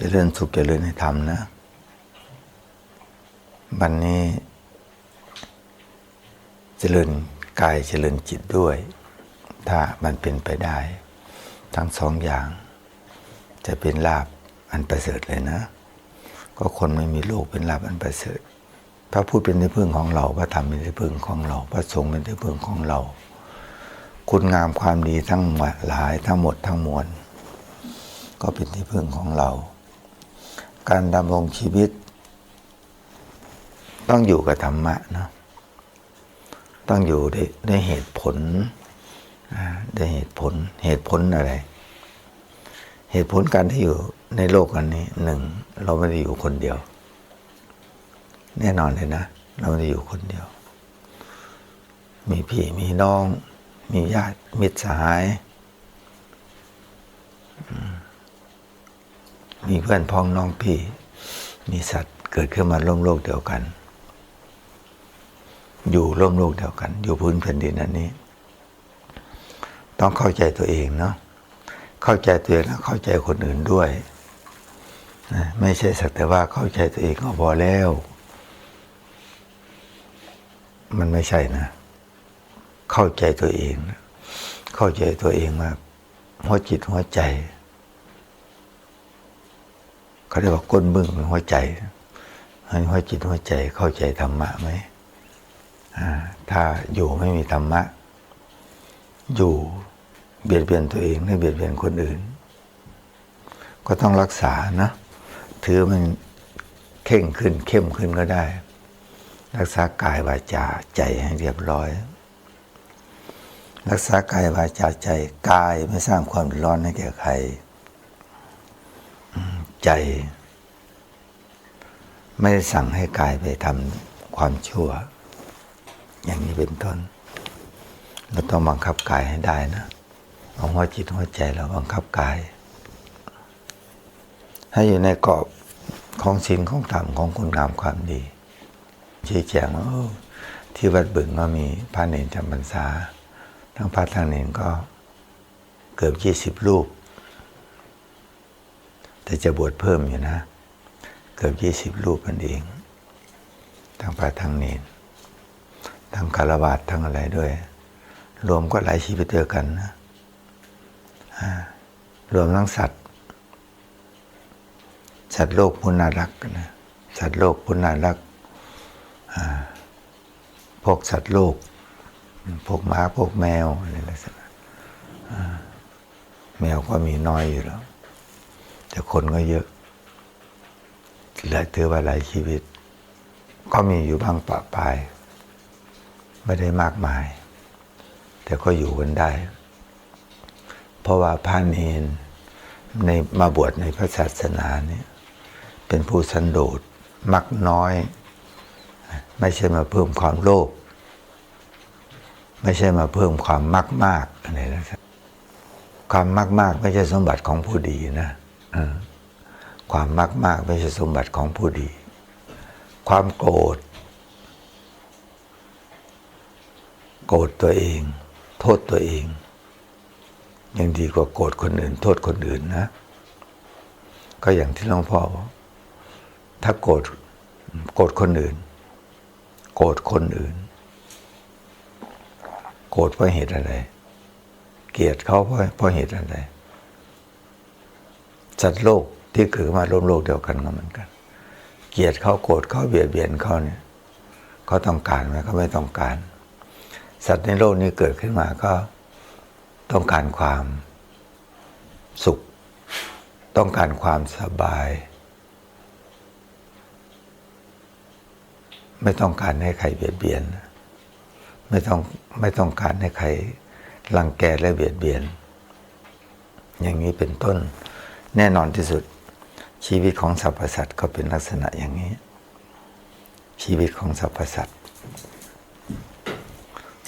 จะเริญสุขจเจริญในธรรมนะ วันนี้จเจริญกายจเจริญจิตด้วย ถ้ามันเป็นไปได้ ทั้งสองอย่าง จะเป็นลาบอันประเสริฐเลยนะ ก็คนไม่มีโลกเป็นลาบอันประเสริฐพระพูดเป็นที่พึ่งของเราพระธรรมเป็นที่พึ่งของเรา พระสงฆ์เป็นที่พึ่งของเรา คุณงามความดีทั้งหลายทั้งหมดทั้งมวลก็เป็นที่พึ่งของเรา การดำรงชีวิต ต้องอยู่กับธรรมะนะต้องอยู่ได้ได้เหตุผลได้เหตุผลเหตุผลอะไร เหตุผลการที่อยู่ในโลกอันนี้หนึ่งเราไม่ได้อยู่คนเดียว แน่นอนเลยนะ เราไม่ได้อยู่คนเดียว มีพี่มีน้อง มีญาติมิตรสหายอืม มีเพื่อนพ้องน้องพี่ มีสัตว์เกิดขึ้นมาร่วมโลกเดียวกัน อยู่ร่วมโลกเดียวกัน อยู่พื้นแผ่นดินอันนี้ ต้องเข้าใจตัวเองเนาะเข้าใจตัวเองแล้วเข้าใจคนอื่นด้วยนะไม่ใช่สักแต่ว่าเข้าใจตัวเองก็พอแล้ว มันไม่ใช่นะ เข้าใจตัวเอง เข้าใจตัวเองมากหัวจิตหัวใจ เขาเรียกว่าก้นบึ้งเป็นหัวใจให้หัวจิตหัวใจเข้าใจธรรมะไหมถ้าอยู่ไม่มีธรรมะ อยู่เบียดเบียนตัวเองและเบียดเบียนคนอื่น ก็ต้องรักษานะถือมันเข่งขึ้นเข้มขึ้นก็ได้ รักษากายวาจาใจให้เรียบร้อย รักษากายวาจาใจกายไม่สร้างความร้อนให้แก่ใคร ใจ ไม่ได้สั่งให้กายไปทำความชั่ว อย่างนี้เป็นต้น เราต้องบังคับกายให้ได้นะ เอาหัวจิตหัวใจเราบังคับกาย ให้อยู่ในกรอบของศีลของธรรมของคุณงามความดีชี้แจงว่าที่วัดบึงก็มีพระเนรจำพรรษา ทั้งพระทั้งเนรก็เกือบยี่สิบรูป แต่จะบวชเพิ่มอยู่นะ เกือบยี่สิบรูปนั่นเอง ทั้งพระทั้งเนรทั้งคารวะทั้งอะไรด้วย รวมก็หลายชีวิตเดียวกันนะรวมทั้งสัตว์สัตว์โลกพุนารักนะสัตว์โลกพุนารักพวกสัตว์โลก พวกหมาพวกแมวอะไรลักษณะแมวก็มีน้อยอยู่แล้ว แต่คนก็เยอะหลายถือว่าหลายชีวิต ก็มีอยู่บ้างปะปาย ไม่ได้มากมาย แต่ก็อยู่กันได้ เพราะว่าพระเนนในมาบวชในพระศาสนาเนี่ยเป็นผู้สันโดษมักน้อย ไม่ใช่มาเพิ่มความโลภไม่ใช่มาเพิ่มความมักมากอะไรนะความมักมากไม่ใช่สมบัติของผู้ดีนะ ความมักมากไม่ใช่สมบัติของผู้ดี ความโกรธ โกรธตัวเอง โทษตัวเอง ยังดีกว่าโกรธคนอื่น โทษคนอื่นนะ ก็อย่างที่หลวงพ่อบอกถ้าโกรธโกรธคนอื่น โกรธคนอื่น โกรธเพราะเหตุอะไร เกลียดเขาเพราะเพราะเหตุอะไร สัตว์โลกที่เกิดมาร่วมโลกเดียวกันก็เหมือนกัน เกลียดเขาโกรธเขาเบียดเบียนเขาเนี่ยเขาต้องการไหมเขาไม่ต้องการ สัตว์ในโลกนี้เกิดขึ้นมาก็ต้องการความสุข ต้องการความสบาย ไม่ต้องการให้ใครเบียดเบียน ไม่ต้องไม่ต้องการให้ใครรังแกและเบียดเบียน อย่างนี้เป็นต้น แน่นอนที่สุด ชีวิตของสรรพสัตว์ก็เป็นลักษณะอย่างนี้ ชีวิตของสรรพสัตว์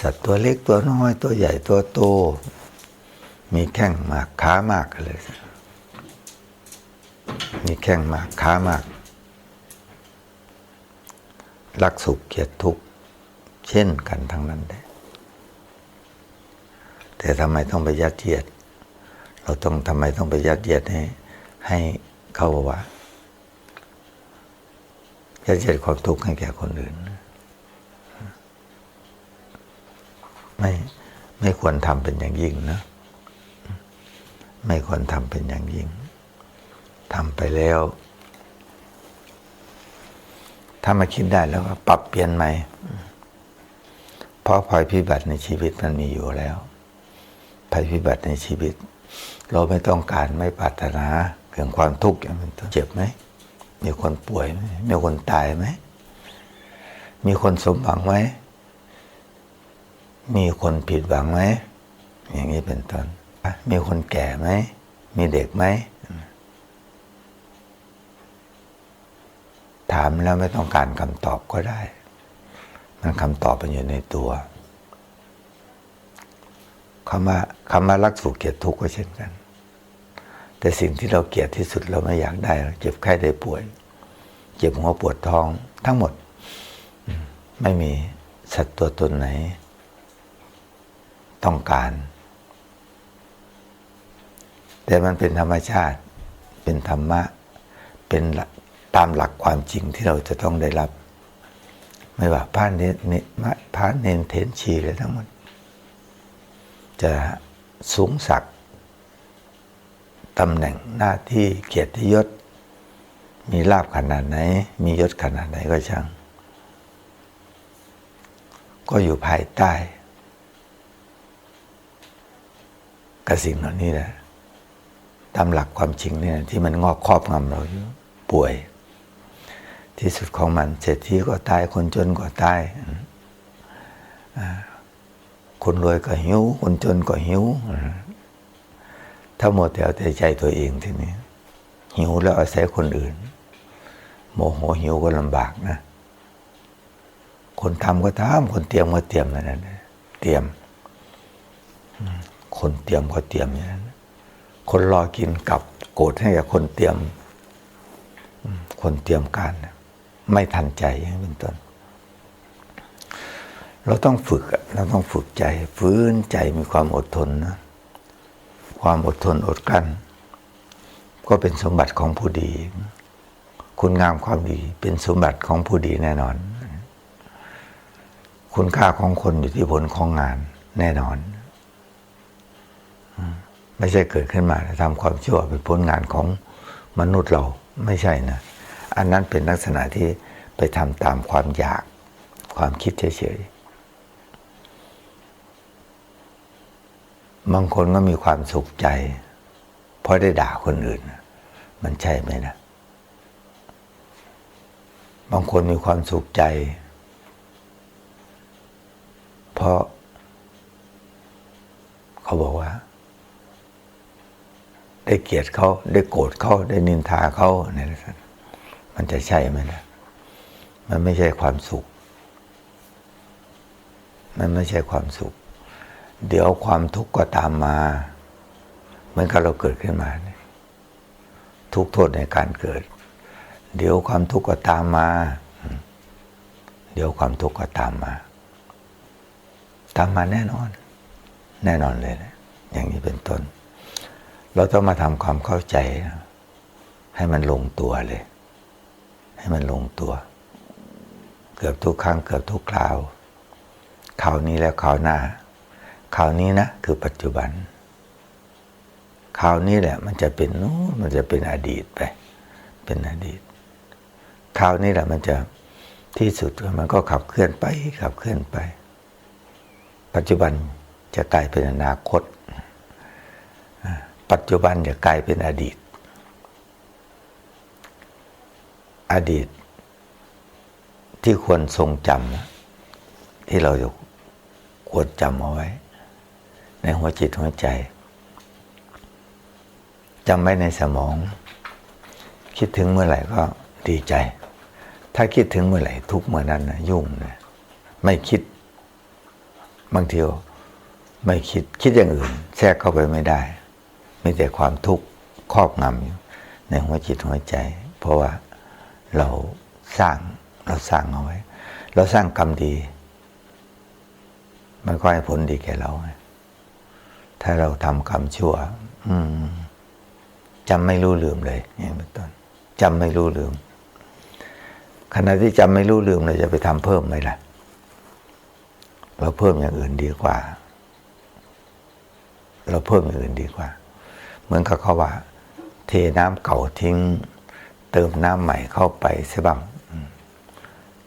สัตว์ตัวเล็กตัวน้อยตัวใหญ่ตัวโต มีแข้งมากขามากกันเลย มีแข้งมากขามาก รักสุขเกลียดทุกข์เช่นกันทั้งนั้นเลยแต่ทำไมต้องไปยัดเยียด เราต้องทำไมต้องไปยัดเยียดให้ให้เขาว่าจะเจ็ดความทุกข์ให้แก่คนอื่น ไม่ไม่ควรทำเป็นอย่างยิ่งนะ ไม่ควรทำเป็นอย่างยิ่งทำไปแล้ว ถ้ามาคิดได้แล้วก็ปรับเปลี่ยนใหม่ เพราะภัยพิบัติในชีวิตมันมีอยู่แล้วภัยพิบัติในชีวิต เราไม่ต้องการไม่ปรารถนาเกิดความทุกข์อย่างเป็นต้นเจ็บไหมมีคนป่วยไหมมีคนตายไหมมีคนสมหวังไหมมีคนผิดหวังไหมอย่างนี้เป็นต้นมีคนแก่ไหมมีเด็กไหมถามแล้วไม่ต้องการคำตอบก็ได้ มันคำตอบมันอยู่ในตัว คำว่าคำว่ารักสุขเกลียดทุกข์ก็เช่นกัน แต่สิ่งที่เราเกลียดที่สุดเราไม่อยากได้เจ็บไข้ได้ป่วย เจ็บหัวปวดท้องทั้งหมด ไม่มีสัตว์ตัวตนไหน ต้องการ แต่มันเป็นธรรมชาติ เป็นธรรมะ เป็นตามหลักความจริงที่เราจะต้องได้รับ ไม่ว่าพระเนเนพระเนนเทนชีเลยทั้งหมด จะสูงสักตำแหน่งหน้าที่เกียรติยศ มีลาบขนาดไหน มียศขนาดไหนก็ช่าง ก็อยู่ภายใต้กับสิ่งเหล่านี้แหละตามหลักความจริงเนี่ยที่มันงอกครอบงำเราอยู่ป่วย ที่สุดของมันเศรษฐีก็ตายคนจนก็ตาย คนรวยก็หิว คนจนก็หิวถ้าหมดแต่เอาแต่ใจตัวเองทีนี้ หิวแล้วอาศัยคนอื่น โมโหหิวก็ลำบากนะ คนทำก็ทำคนเตรียมก็เตรียมนั่นแหละเตรียม คนเตรียมก็เตรียมอย่างนั้นคนรอกินกับโกรธให้กับคนเตรียม คนเตรียมการ ไม่ทันใจอย่างเป็นต้น เราต้องฝึกเราต้องฝึกใจ ฟื้นใจมีความอดทนนะความอดทนอดกลั้น ก็เป็นสมบัติของผู้ดี คุณงามความดีเป็นสมบัติของผู้ดีแน่นอน คุณค่าของคนอยู่ที่ผลของงานแน่นอน ไม่ใช่เกิดขึ้นมาทำความชั่วเป็นผลงานของมนุษย์เราไม่ใช่นะ อันนั้นเป็นลักษณะที่ไปทำตามความอยากความคิดเฉยๆ บางคนก็มีความสุขใจ เพราะได้ด่าคนอื่น มันใช่ไหมนะ บางคนมีความสุขใจ เพราะ เขาบอกว่า ได้เกลียดเขาได้โกรธเขาได้นินทาเขาเนี่ยมันจะใช่ไหมนะ มันไม่ใช่ความสุข มันไม่ใช่ความสุข เดี๋ยวความทุกข์ก็ตามมาเหมือนกับเราเกิดขึ้นมา ทุกโทษในการเกิด เดี๋ยวความทุกข์ก็ตามมา เดี๋ยวความทุกข์ก็ตามมา ตามมาแน่นอน แน่นอนเลยนะอย่างนี้เป็นต้น เราต้องมาทำความเข้าใจ ให้มันลงตัวเลย ให้มันลงตัว เกือบทุกครั้งเกือบทุกคราวคราวนี้แล้วคราวหน้า คราวนี้นะคือปัจจุบันคราวนี้แหละ มันจะเป็นนู้นมันจะเป็นอดีตไป เป็นอดีตคราวนี้แหละมันจะที่สุดมันก็ขับเคลื่อนไป ขับเคลื่อนไป ปัจจุบันจะกลายเป็นอนาคต ปัจจุบันจะกลายเป็นอดีต อดีต ที่ควรทรงจำที่เราควรจำเอาไว้ ในหัวจิตหัวใจจำไว้ในสมอง คิดถึงเมื่อไหร่ก็ดีใจ ถ้าคิดถึงเมื่อไหร่ทุกเมื่อนั้นนะยุ่งนะไม่คิด บางทีไม่คิดคิดอย่างอื่น แทรกเข้าไปไม่ได้ มีแต่ความทุกข์ครอบงำอยู่ในหัวจิตหัวใจ เพราะว่าเราสร้างเราสร้างเอาไว้ เราสร้างกรรมดี มันก็ให้ผลดีแก่เรา ถ้าเราทำกรรมชั่วจำไม่รู้ลืมเลยอย่างเป็นต้นจำไม่รู้ลืม ขณะที่จำไม่รู้ลืมเราจะไปทำเพิ่มไหมล่ะ เราเพิ่มอย่างอื่นดีกว่า เราเพิ่มอย่างอื่นดีกว่า เหมือนกับเขาว่า เทน้ำเก่าทิ้ง เติมน้ำใหม่เข้าไปใช่บ้าง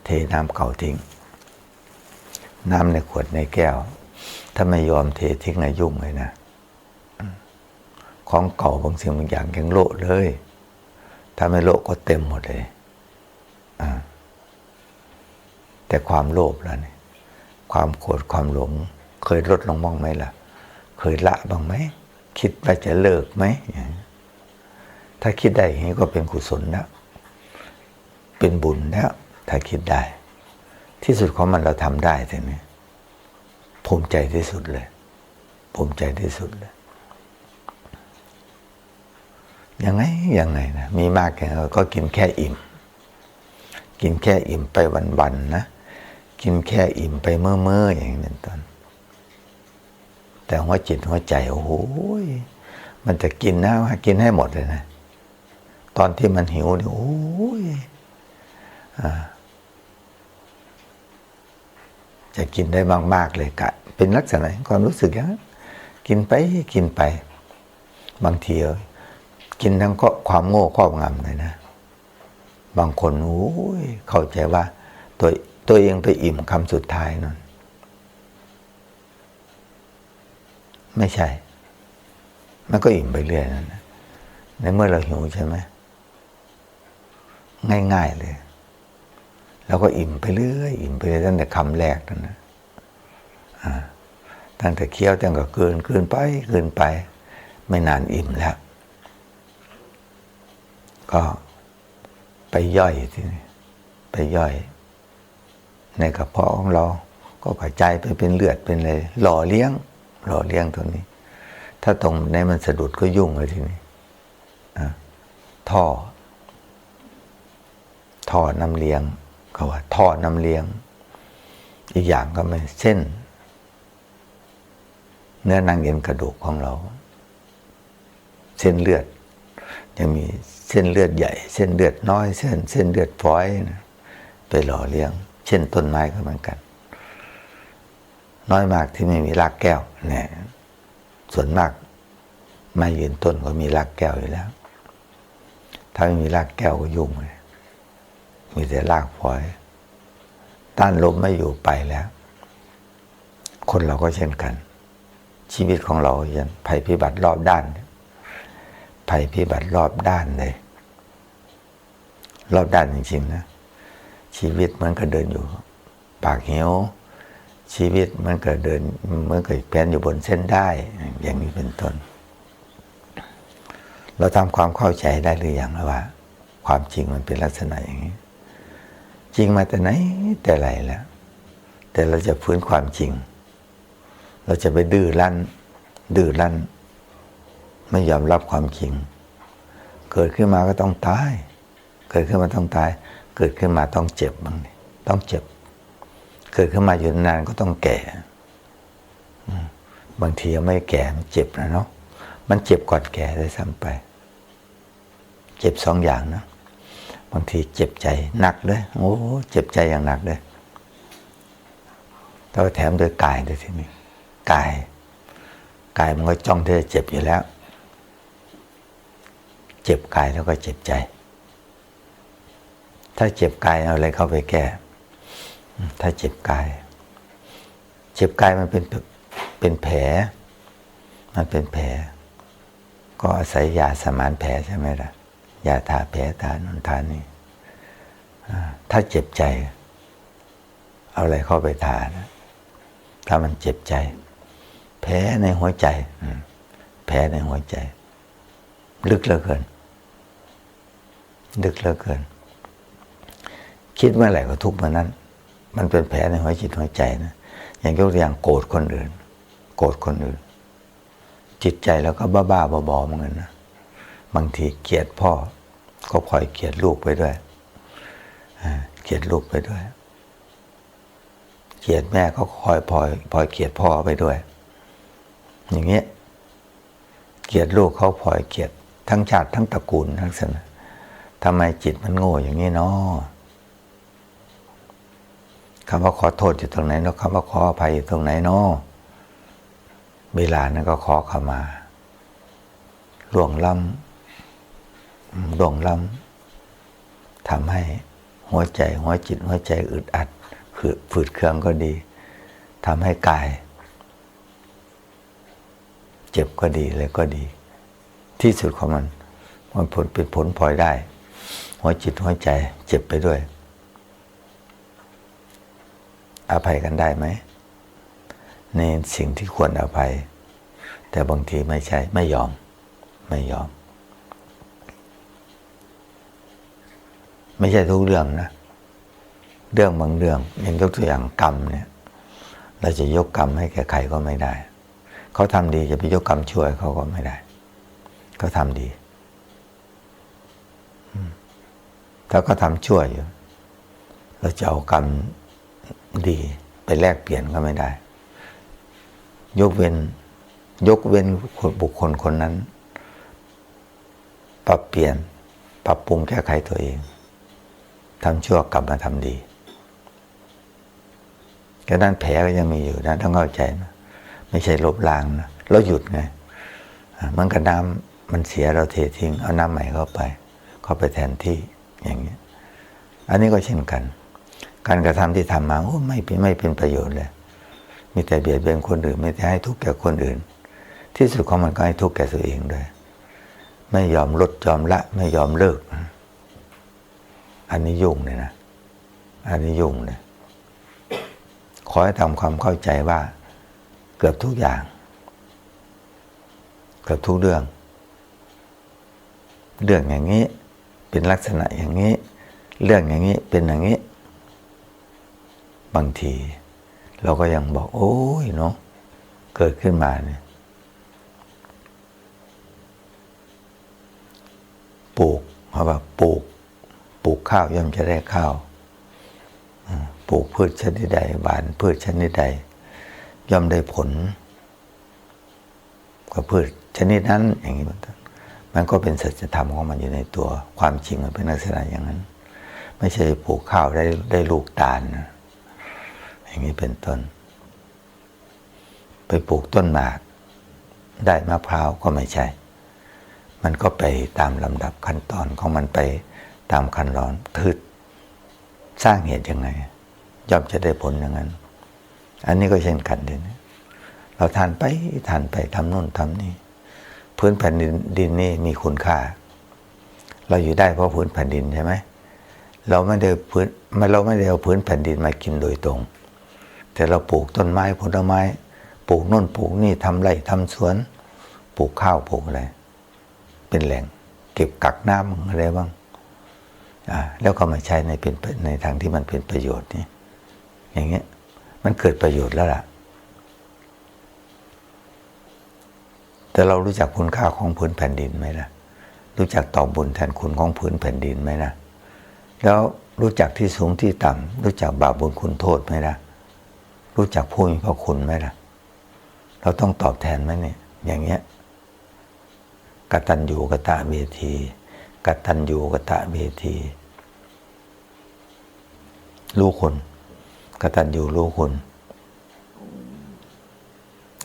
เทน้ำเก่าทิ้ง น้ำในขวดในแก้ว ถ้าไม่ยอมเททิ้งนะยุ่งเลยนะ ของเก่าบางสิ่งบางอย่างยังโละเลย ถ้าไม่โละก็เต็มหมดเลยอ่าแต่ความโลภแล้วเนี่ยความโกรธความหลง เคยลดลงบ้างไหมล่ะ เคยละบ้างไหม คิดว่าจะเลิกไหม ถ้าคิดได้อย่างนี้ก็เป็นกุศลแล้วเป็นบุญแล้วถ้าคิดได้ ที่สุดของมันเราทำได้ทีนี้ ภูมิใจที่สุดเลย ภูมิใจที่สุดเลย ยังไงยังไงนะ มีมากแค่ไหก็กินแค่อิ่ม กินแค่อิ่มไปวันๆนะ กินแค่อิ่มไปเมื่อเมื่อๆอย่างนี้นต้นแต่หัวจิตหัวใจโอ้โหมันจะกินนะว่ากินให้หมดเลยนะ ตอนที่มันหิวเนี่ยโอ้ยอ่า จะกินได้มาก ๆ เลยกะ เป็นลักษณะความรู้สึกอย่างนั้นกินไปกินไป บางทีกินทั้งก็ความโง่ครอบงำเลยนะ บางคนโอ้ยเข้าใจว่าตัวตัวเองไปอิ่มคำสุดท้ายนั่นไม่ใช่ มันก็อิ่มไปเรื่อยนั่นในเมื่อเราหิวใช่ไหมง่าย ๆ เลย แล้วก็อิ่มไปเรื่อยอิ่มไปเรื่อยตั้งแต่คำแรกนั่นนะตั้งแต่เคี้ยวตั้งแต่เกินเกินไปเกินไป ไม่นานอิ่มแล้ว ก็ไปย่อยทีนี้ไปย่อย ในกระเพาะของเรา ก็กระจายไปเป็นเลือดเป็นอะไรหล่อเลี้ยง หล่อเลี้ยงตัวนี้ ถ้าตรงในมันสะดุดก็ยุ่งเลยทีนี้ท่อ ท่อน้ำเลี้ยง เขาว่าท่อน้ำเลี้ยง อีกอย่างก็ไม่เส้นเนื้อนังเอ็นกระดูกของเรา เส้นเลือด ยังมีเส้นเลือดใหญ่ เส้นเลือดน้อย เส้น เส้นเลือดฝอยนะไปหล่อเลี้ยง เช่นต้นไม้ก็เหมือนกัน น้อยมากที่ไม่มีรากแก้วเนี่ยส่วนมากไม้ยืนต้นก็มีรากแก้วอยู่แล้ว ถ้าไม่มีรากแก้วก็ยุ่งเลย มีแต่รากฝอย ต้านลมไม่อยู่ไปแล้ว คนเราก็เช่นกัน ชีวิตของเราอย่างภัยพิบัติรอบด้าน ภัยพิบัติรอบด้านเลย รอบด้านจริงๆนะชีวิตมันก็เดินอยู่ ปากเหวชีวิตมันก็เดินมันก็แปนอยู่บนเส้นได้อย่างนี้เป็นต้น เราทำความเข้าใจได้หรือยังแล้วว่า ความจริงมันเป็นลักษณะอย่างนี้ จริงมาแต่ไหนแต่ไรแล้ว แต่เราจะฟื้นความจริง เราจะไปดื้อรั้น ดื้อรั้น ไม่ยอมรับความจริง เกิดขึ้นมาก็ต้องตาย เกิดขึ้นมาต้องตาย เกิดขึ้นมาต้องเจ็บบ้างนี่ต้องเจ็บ เกิดขึ้นมาอยู่นานก็ต้องแก่ บางทียังไม่แก่มันเจ็บนะเนาะมันเจ็บก่อนแก่ได้ซ้ำไป เจ็บสองอย่างนะ บางทีเจ็บใจหนักเลยโอ้เจ็บใจอย่างหนักเลยแล้วแถมโดยกายด้วยทีนี้กายกายมันก็จ้องที่จะเจ็บอยู่แล้ว เจ็บกายแล้วก็เจ็บใจ ถ้าเจ็บกายเอาอะไรเข้าไปแก้ ถ้าเจ็บกาย เจ็บกายมันเป็นเป็นแผล มันเป็นแผล ก็อาศัยยาสมานแผลใช่ไหมล่ะ ยาทาแผลทานนทานนี่ถ้าเจ็บใจ เอาอะไรเข้าไปทานะถ้ามันเจ็บใจ แผลในหัวใจแผลในหัวใจ ลึกเหลือเกิน ลึกเหลือเกิน คิดเมื่อไหร่ก็ทุกเมื่อนั้น มันเป็นแผลในหัวจิตหัวใจนะอย่างยกตัวอย่างโกรธคนอื่น โกรธคนอื่น จิตใจแล้วก็บ้าๆบอๆเหมือนกันนะ บางทีเกลียดพ่อ ก็พลอยเกลียดลูกไปด้วยเกลียดลูกไปด้วย เกลียดแม่ก็คอยพลอยพลอยเกลียดพ่อไปด้วย อย่างเงี้ยเกลียดลูกเขาพลอยเกลียดทั้งชาติทั้งตระกูลทั้งสนะทำไมจิตมันโง่อย่างนี้เนาะคำว่าขอโทษอยู่ตรงไหนเนาะคำว่าขออภัยอยู่ตรงไหนเนาะเวลานั้นก็ขอเข้ามาล่วงล้ำ ล่วงล้ำทำให้หัวใจหัวจิตหัวใจอึดอัดคือฝืดเครื่องก็ดีทำให้กาย เจ็บก็ดีเลยก็ดี ที่สุดของมันมันผลเป็นผลพลอยได้ หัวจิตหัวใจเจ็บไปด้วย อภัยกันได้ไหมในสิ่งที่ควรอภัย แต่บางทีไม่ใช่ไม่ยอม ไม่ยอม ไม่ใช่ทุกเรื่องนะ เรื่องบางเรื่องอย่างยกตัวอย่างกรรมเนี่ย เราจะยกกรรมให้แก่ใครก็ไม่ได้ เขาทำดีจะไปยกกรรมช่วยเขาก็ไม่ได้เขาทำดีถ้าก็ทำช่วอยู่เราจะเอากรรมดีไปแลกเปลี่ยนก็ไม่ได้ ยกเว้น ยกเว้นบุคคลคนนั้น ปรับเปลี่ยน ปรับปรุงแก้ไขตัวเอง ทำชั่วกลับมาทำดีก็นั้นแผลก็ยังมีอยู่นะต้องเข้าใจนะไม่ใช่ลบล้างนะเราหยุดไงมันกับน้ำมันเสียเราเททิ้งเอาน้ำใหม่เข้าไป เข้าไปแทนที่อย่างนี้อันนี้ก็เช่นกัน การกระทำที่ทำมาโอ้ไม่เป็นไม่เป็นประโยชน์เลยมีแต่เบียดเบียนคนอื่นไม่แต่ให้ทุกข์แก่คนอื่น ที่สุดของมันก็ให้ทุกข์แก่ตัวเองด้วย ไม่ยอมลดยอมละไม่ยอมเลิก อันนี้ยุ่งเลยนะ อันนี้ยุ่งเลยขอให้ทำความเข้าใจว่า เกือบทุกอย่าง เกือบทุกเรื่อง เรื่องอย่างนี้เป็นลักษณะอย่างนี้ เรื่องอย่างนี้เป็นอย่างนี้ บางที เราก็ยังบอก โอ้ยเนาะเกิดขึ้นมาเนี่ยปลูกเขาบอกปลูก ลูกข้าวย่อมจะได้ข้าวปลูกพืชชนิดใดหวานพืชชนิดใด ย่อมได้ผลกว่าพืชชนิดนั้นอย่างนี้มันก็เป็นสัจธรรมของมันอยู่ในตัวความจริงมันเป็นลักษณะอย่างนั้น ไม่ใช่ปลูกข้าวได้ได้ลูกตาลนะอย่างนี้เป็นต้น ไปปลูกต้นหมาก ได้มะพร้าวก็ไม่ใช่ มันก็ไปตามลำดับขั้นตอนของมันไป ตามขั้นตอนคือสร้างเหตุยังไงย่อมจะได้ผลอย่างนั้น อันนี้ก็เช่นกันเดียเราทานไปทานไปทำนู่นทำนี่พื้นแผ่นดินดินนี่มีคุณค่า เราอยู่ได้เพราะพื้นแผ่นดินใช่ไหมเราไม่ได้พื้นเราไม่ได้เอาพื้นแผ่นดินมากินโดยตรง แต่เราปลูกต้นไม้ผลไม้ ปลูกนู่นปลูกนี่ทำไร่ทำสวน ปลูกข้าวปลูกอะไร เป็นแหล่ง เก็บกักน้ำอะไรบ้าง แล้วก็มาใช้ในเป็นในทางที่มันเป็นประโยชน์นี่อย่างเงี้ยมันเกิดประโยชน์แล้วล่ะ แต่เรารู้จักคุณค่าของพื้นแผ่นดินไหมล่ะ รู้จักตอบบุญแทนคุณของพื้นแผ่นดินไหมล่ะ แล้วรู้จักที่สูงที่ต่ำรู้จักบาปบุญคุณโทษไหมล่ะ รู้จักผู้มีพระคุณไหมล่ะ เราต้องตอบแทนไหมเนี่ย อย่างเงี้ยกตัญญูกตะเวที กตัญญูกตะเวทีรู้คนกตัญญูรู้คุณ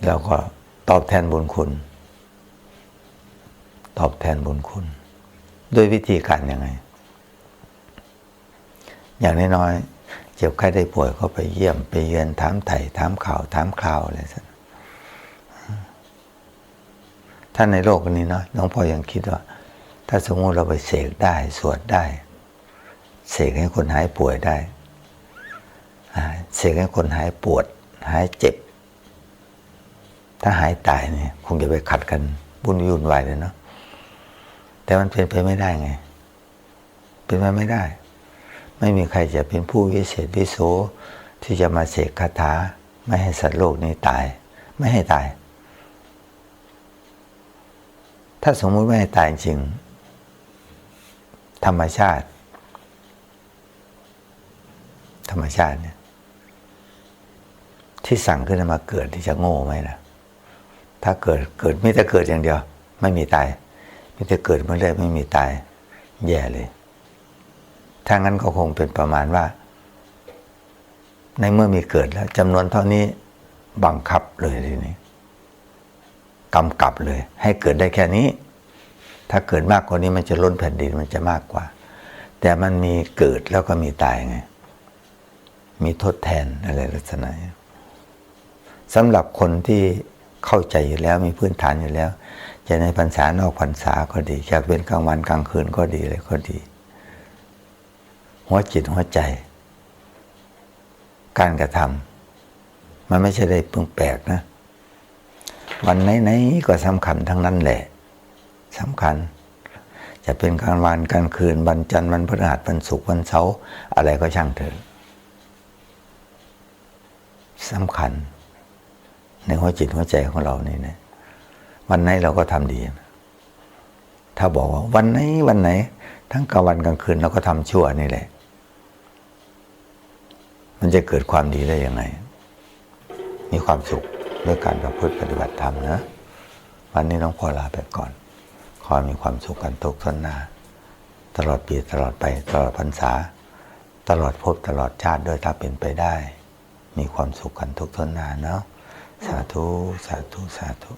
แล้วก็ตอบแทนบุญคุณ ตอบแทนบุญคุณ ด้วยวิธีการยังไง อย่างน้อยๆเจ็บไข้ได้ป่วยก็ไปเยี่ยมไปเยือนถามไถ่ถามข่าวถามข่าวอะไรสักท่านในโลกนี้เนาะน้องพ่อยังคิดว่า ถ้าสมมติเราไปเสกได้สวดได้ เสกให้คนหายป่วยได้เสกให้คนหายปวด หายเจ็บ ถ้าหายตายเนี่ยคงจะไปขัดกันบุญยุ่นวายเลยเนาะแต่มันเป็นไปไม่ได้ไง เป็นไปไม่ได้ ไม่มีใครจะเป็นผู้วิเศษวิโสที่จะมาเสกคาถาไม่ให้สัตว์โลกนี้ตาย ไม่ให้ตาย ถ้าสมมุติไม่ให้ตายจริง ธรรมชาติ ธรรมชาติเนี่ย ที่สั่งขึ้นมาเกิดที่จะโง่ไหมนะถ้าเกิดเกิดไม่แต่เกิดอย่างเดียว ไม่มีตายไม่แต่เกิดเมื่อไรไม่มีตาย แย่เลย ถ้างั้นก็คงเป็นประมาณว่า ในเมื่อมีเกิดแล้วจำนวนเท่านี้บังคับเลยทีนี้กำกับเลย ให้เกิดได้แค่นี้ ถ้าเกิดมากกว่านี้มันจะล้นแผ่นดินมันจะมากกว่า แต่มันมีเกิดแล้วก็มีตายไง มีทดแทนอะไรลักษณะสำหรับคนที่เข้าใจอยู่แล้วมีพื้นฐานอยู่แล้ว จะในพรรษานอกพรรษาก็ดีจะเป็นกลางวันกลางคืนก็ดีเลยก็ดี หัวจิตหัวใจ การกระทำมันไม่ใช่ได้เพิ่งแปลกนะ วันไหนๆก็สำคัญทั้งนั้นแหละ สำคัญ จะเป็นกลางวันกลางคืนวันจันทร์วันพฤหัสวันศุกร์วันเสาร์อะไรก็ช่างเถอะสำคัญ ในหัวจิตหัวใจของเรานี่นะวันไหนเราก็ทำดี ถ้าบอกว่าวันไหนวันไหน ทั้งกลางวันกลางคืนเราก็ทำชั่วนี่แหละ มันจะเกิดความดีได้ยังไง มีความสุขด้วยการประพฤติปฏิบัติธรรมนะ วันนี้น้องพอลาไปก่อน ขอมีความสุขกันทุกทนหน้า ตลอดปีตลอดไปตลอดพรรษา ตลอดภพตลอดชาติด้วยถ้าเป็นไปได้ มีความสุขกันทุกทนหน้าเนาะสาธุสาธุสาธุ